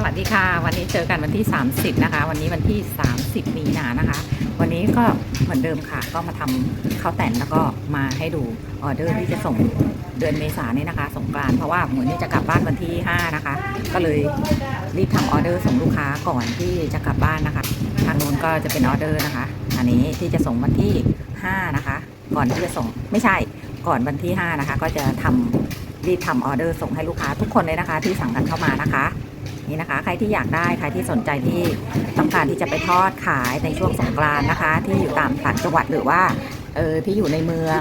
สวัสดีค่ะ วันนี้เจอกันวันที่ 30 นะคะ วันนี้วันที่ 30 มีนานะคะ วันนี้ก็เหมือนเดิมค่ะ ก็มาทำข้าวแต่นแล้วก็มาให้ดูออเดอร์ที่จะส่งเดือนเมษายนนี้นะคะ สงกรานเพราะว่าเหมือนนี่จะกลับบ้านวันที่ 5 นะคะ ก็เลยรีบทำออเดอร์ส่งลูกค้าก่อนที่จะกลับบ้านนะคะ ทางนู้นก็จะเป็นออเดอร์นะคะ อันนี้ที่จะส่งวันที่ 5 นะคะ ก่อนที่จะส่งไม่ใช่ก่อนวันที่ 5 นะคะ ก็จะทำรีบทำออเดอร์ส่งให้ลูกค้าทุกคนเลยนะคะ ที่สั่งกันเข้ามานะคะ นี่นะคะ ใครที่อยากได้ใครที่สนใจที่ต้องการที่จะไปทอดขายในช่วงสงกรานต์นะคะ ที่อยู่ตามต่างจังหวัดหรือว่าเออที่อยู่ในเมือง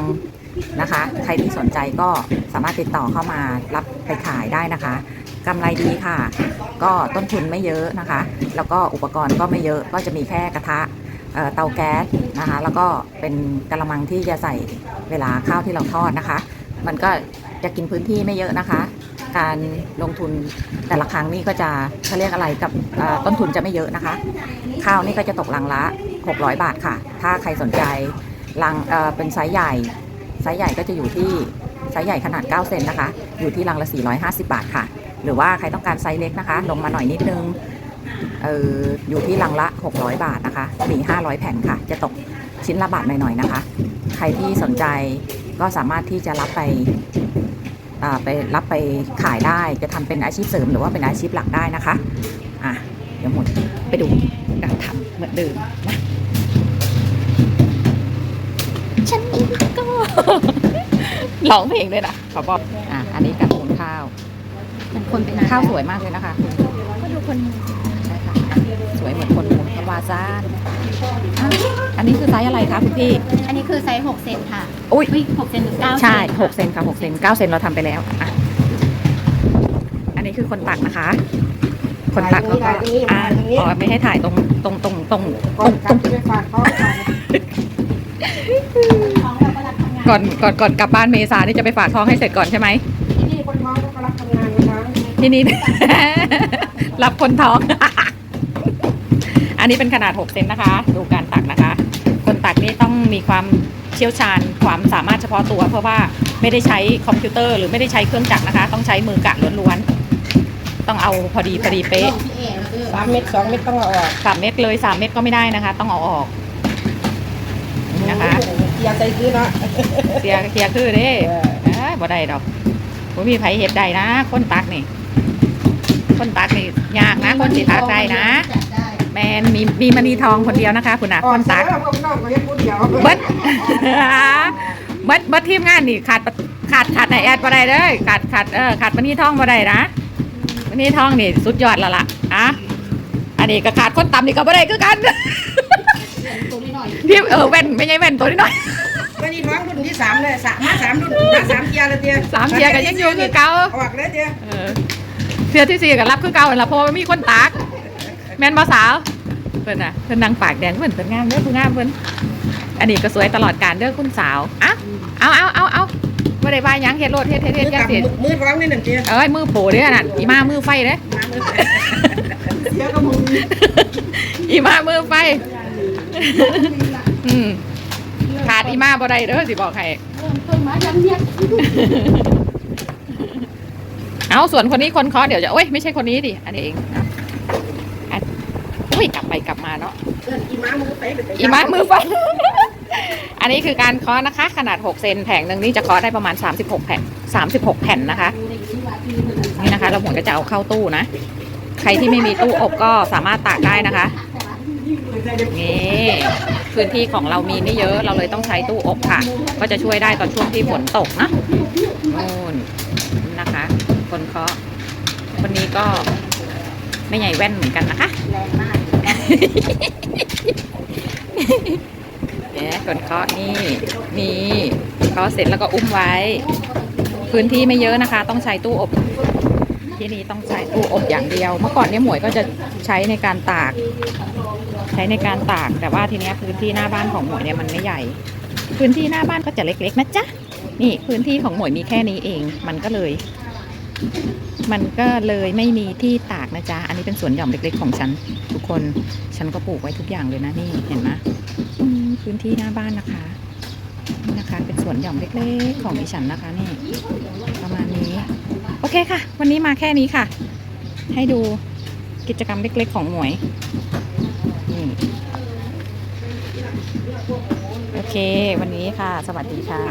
นะคะ ใครที่สนใจก็สามารถติดต่อเข้ามารับไปขายได้นะคะกำไรดีค่ะ ก็ต้นทุนไม่เยอะนะคะ แล้วก็อุปกรณ์ก็ไม่เยอะก็จะมีแค่กระทะเอ่อเตาแก๊สนะคะ แล้วก็เป็นกระมังที่จะใส่เวลาข้าวที่เราทอดนะคะ มันก็จะกินพื้นที่ไม่เยอะนะคะ การลงทุนแต่ละครั้งนี่ก็จะเขาเรียกอะไรกับต้นทุนจะไม่เยอะนะคะ ข้าวนี่ก็จะตกลังละ 600 บาทค่ะ ถ้าใครสนใจลังเเป็นไซส์ใหญ่ไซส์ใหญ่ก็จะอยู่ที่ไซส์ใหญ่ขนาด 9 เซนนะคะ อยู่ที่ลังละ 450 บาทค่ะ หรือว่าใครต้องการไซส์เล็กนะคะ ลงมาหน่อยนิดนึงเอออยู่ที่ลังละ 600 บาทนะคะ มี 500 แผ่นค่ะ จะตกชิ้นละบาทหน่อยๆนะคะ ใครที่สนใจก็สามารถที่จะรับไป ไปรับไปขายได้จะทำเป็นอาชีพเสริมหรือว่าเป็นอาชีพหลักได้นะคะอะเดี๋ยวหมดไปดูการทำเหมือนเดิมนะฉันเองก็ร้องเพลงด้วยนะขอบอกอะอันนี้กับหุงข้าวมันคนเป็นข้าวสวยมากเลยนะคะคุณก็ดูคนใช่ค่ะสวยเหมือนคนหุงกวาซานอะอั นนี้คือไซส์อะไรคะคุณพี่ อันนี้คือไซส์6เซนค่ะอุ๊ย6เซนหรือ9เซนใช่หกเซนค่ะหกเซนเก้าเซนเราทำไปแล้วอะอันนี้คือคนตักนะคะ คนตักแล้วก็อ่าอ๋อไม่ให้ถ่ายตรงตรงตรงตรงตก่รอนงกลับจะไปฝากเขาค่ะท้องเราก็รับทำงานก่อนก่อนก่อนกลับบ้านเมษานี่จะไปฝากท้องให้เสร็จก่อนใช่ไหมที่นี่คนท้องเขาก็รับทำงานนะคะที่นี่ รับคนท้อง อันนี้เป็นขนาด 6 เซนนะคะ ดูการตักนะคะคน ตักนี่ต้องมีความเชี่ยวชาญความสามารถเฉพาะตัว เพราะว่าไม่ได้ใช้คอมพิวเตอร์หรือไม่ได้ใช้เครื่องจักรนะคะ ต้องใช้มือกะล้วนๆต้องเอาพอดีพอดีเป๊ะสามเม็ดสองเม็ดต้องเอาออกสามเม็ดเลยสามเม็ดก็ไม่ได้นะคะ ต้องเอาออกนี่นะคะอย่าใจซื้อนะเสียเสียคือเด้เอ้ยบ่ได้ดอกบ่มีไผเฮ็ดได้นะคนตักนี่ คนตักนี่ยากนะ คนสิตักได้นะ แมนมีมีมณีทองคนเดียวนะคะคุณน่ะอ่คอนนตัตักกพวกน้องก็ยังพูดเดียวเบิดเบิดเบิดทีมงานนี่ขาดขาดขาดในแอดบ่ได้เด้อขาดขาดเออขาดมณีทองบ่ได้นะมณีทองนี่สุดยอดแล้วล่ะอะอันนี้ก็ขาดคนต่ำนี่ก็บ่ได้คือกันตัวนิดหน่อยพี่เออแว่นไม่ใช่แว่นตัวนี้หน่อยวันนี้ท้องรุ่นที่สามเลยสามมาสามรุ่นมาสามเทียร์เลยเทียสามเทียกันยังอยู่คือเก่าออกเลยเทียเออเทียที่สี่ก็รับคือเก่าแล้วเพราะว่ามีคนตาก แม่นบ่สาวเพิ่นน่ะเพิ่นนางปากแดงเพิ่นเพิ่นงามเด้อเพิ่นงามเพิ่นอันนี้ก็สวยตลอดการเด้อคุณสาวอะเอาเอาเอาเอาบ่ได้ว่าหยังเฮ็ดโลดเฮ็ดเฮ็ดเฮ็ดจังกับซี่มือท้องนี่หนึ่งเทียเอ้ยมือโปเด้อน่ะอีมามือไฟเด้อเสียก็มืออีมามือไฟอืมขาดอีมาบ่ได้เด้อสิบอกให้เริ่มต้นมายังเรียกเอาส่วนคนนี้คนเคาะเดี๋ยวจะโอ้ยไม่ใช่คนนี้ดิอันนี้เองเอาอะ อุ้ยกลับไปกลับมาเนาะอีม้ามือไปอีมามือไฟอันนี้คือการเคาะนะคะ ขนาด 6 เซนแผงหนึ่งนี่จะเคาะได้ประมาณ 36 แผ่น 36 แผ่นนะคะ นี่นะคะ เราหมุนก็จะเอาเข้าตู้นะ ใครที่ไม่มีตู้อบก็สามารถตากได้นะคะ นี่พื้นที่ของเรามีไม่เยอะ เราเลยต้องใช้ตู้อบค่ะ ก็จะช่วยได้ตอนช่วงที่ฝนตกนะนู่นนะคะ คนเคาะคนนี้ก็ไม่ใหญ่แว่นเหมือนกันนะคะ แรงมาก เนี่ยคนเคาะนี่นี่เคาะเสร็จแล้วก็อุ้มไว้ พื้นที่ไม่เยอะนะคะ ต้องใช้ตู้อบที่นี่ต้องใช้ตู้อบอย่างเดียว เมื่อก่อนเนี่ยหมวยก็จะใช้ในการตาก ใช้ในการตาก แต่ว่าทีเนี้ยพื้นที่หน้าบ้านของหมวยเนี่ยมันไม่ใหญ่ พื้นที่หน้าบ้านก็จะเล็กๆนะจ๊ะนี่พื้นที่ของหมวยมีแค่นี้เอง มันก็เลย มันก็เลยไม่มีที่ตากนะจ๊ะ อันนี้เป็นสวนหย่อมเล็กๆของฉัน ทุกคน ฉันก็ปลูกไว้ทุกอย่างเลยนะนี่เห็นไหมพื้นที่หน้าบ้านนะคะนี่นะคะ เป็นสวนหย่อมเล็กๆของดิฉันนะคะนี่ ประมาณนี้ โอเคค่ะ วันนี้มาแค่นี้ค่ะ ให้ดูกิจกรรมเล็กๆของหมวยนี่โอเค วันนี้ค่ะ สวัสดีค่ะ